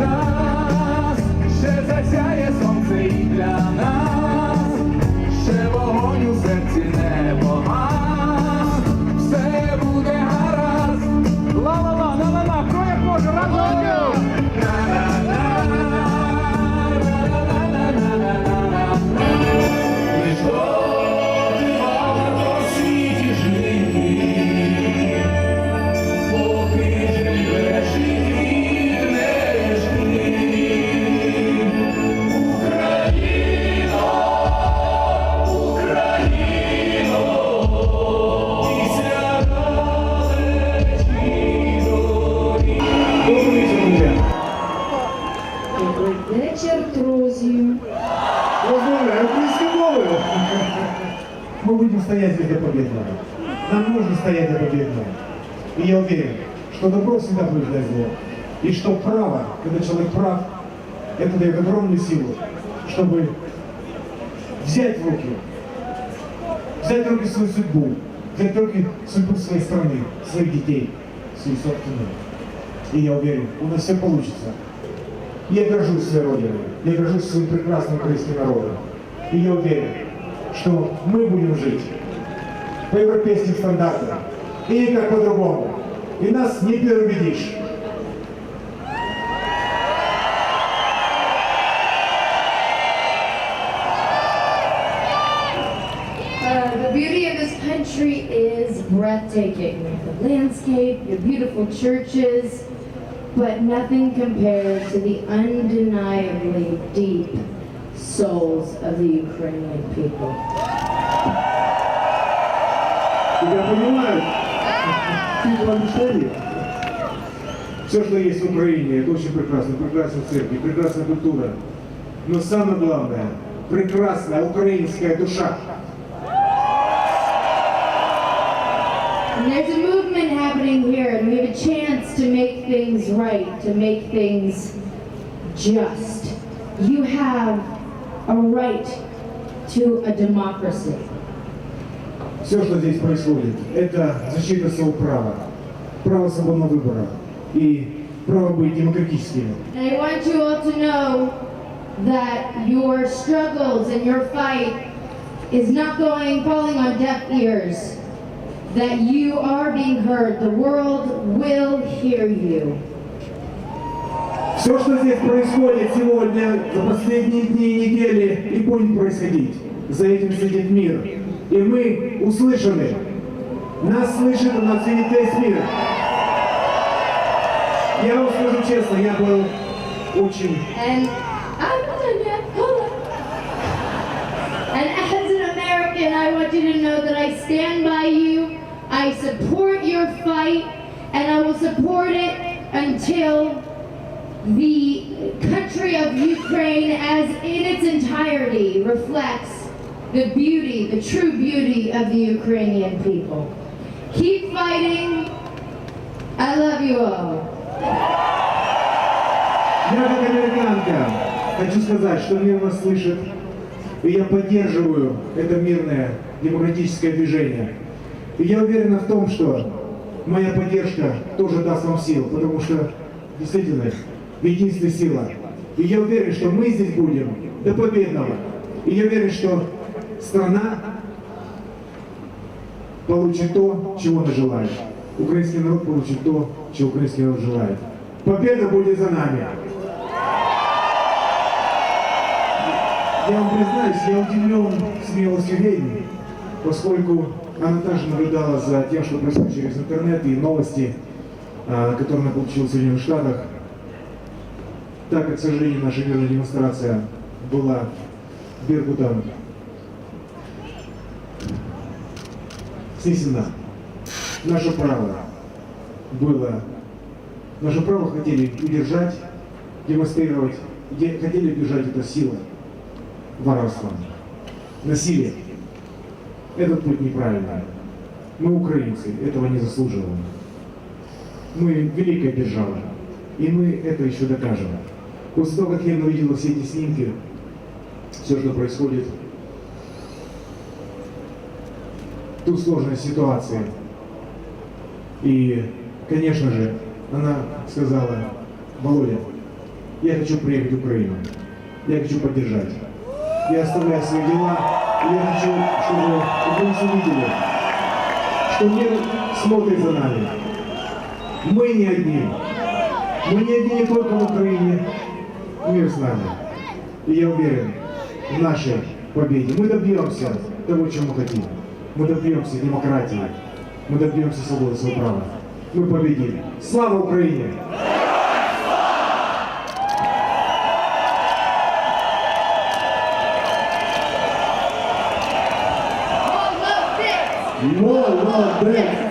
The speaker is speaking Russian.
час, ще засяє сонце і для нас, ще вогонь у серці не погас, все буде гаразд. Ла-ла-ла, на-на-на, хто як може разом! Нам нужно стоять за победного. И я уверен, что добро всегда побеждает зло. И что право, когда человек прав, это дает огромную силу, чтобы взять в руки, взять в руки свою судьбу, взять в руки судьбу своей страны, своих детей, свою собственную. И я уверен, у нас все получится. Я горжусь своей родиной, я горжусь своим прекрасным украинским народом. И я уверен, что мы будем жить по европейским стандартам. И никак по-другому. И нас не переубедишь. Uh, the beauty of this country is breathtaking. The landscape, your beautiful churches, but nothing compares to the undeniably deep souls of the Ukrainian people. Тебя понимают? Ты мечтали? Все, что есть в Украине, это очень прекрасно. Прекрасная церковь, прекрасная культура. Но самое главное, прекрасная украинская душа. And there's a movement happening here, and we have a chance to make things right, to make things just. You have a right to a democracy. Все, что здесь происходит, это защита своего права. Право свободного выбора. И право быть демократическими. And I want you all to know that your struggles and your fight is not going falling on deaf ears. That you are being heard. The world will hear you. Все, что здесь происходит сегодня, за последние дни и недели, и будет происходить. За этим следит мир. И мы услышаны. Нас слышит, и нас видит весь мир. Я вам скажу честно, я был очень... I support it until the country of Ukraine, as in its entirety, reflects the beauty, the true beauty of the Ukrainian people. Keep fighting. I love you all. Я американка хочу сказать, что мир нас слышит. И я поддерживаю это мирное демократическое движение. И я уверена в том, что моя поддержка тоже даст вам сил, потому что действительно единстве сила. И я уверен, что мы здесь будем до победного. И я уверен, что страна получит то, чего она желает. Украинский народ получит то, чего украинский народ желает. Победа будет за нами. Я вам признаюсь, я удивлен смелостью ведьмы, поскольку она также наблюдала за тем, что происходит через интернет и новости, а, которые она получила в Соединенных Штатах. Так к сожалению, наша мирная демонстрация была Беркутом снесена. Наше право было, наше право хотели удержать, демонстрировать, де- хотели удержать это силой, воровством, насилием. Этот путь неправильный. Мы украинцы, этого не заслуживаем. Мы великая держава, и мы это еще докажем. После того, как я увидела все эти снимки, все, что происходит, ту сложную ситуацию. И, конечно же, она сказала, Володя, я хочу приехать в Украину, я хочу поддержать. Я оставляю свои дела, я хочу, чтобы украинцы увидели, что мир смотрит за нами. Мы не одни. Мы не одни не только в Украине, мир с нами. И я уверен в нашей победе. Мы добьемся того, чего мы хотим. Мы добьемся демократии. Мы добьемся свободы своего права. Мы победим. Слава Украине! Молодцы! Молодец!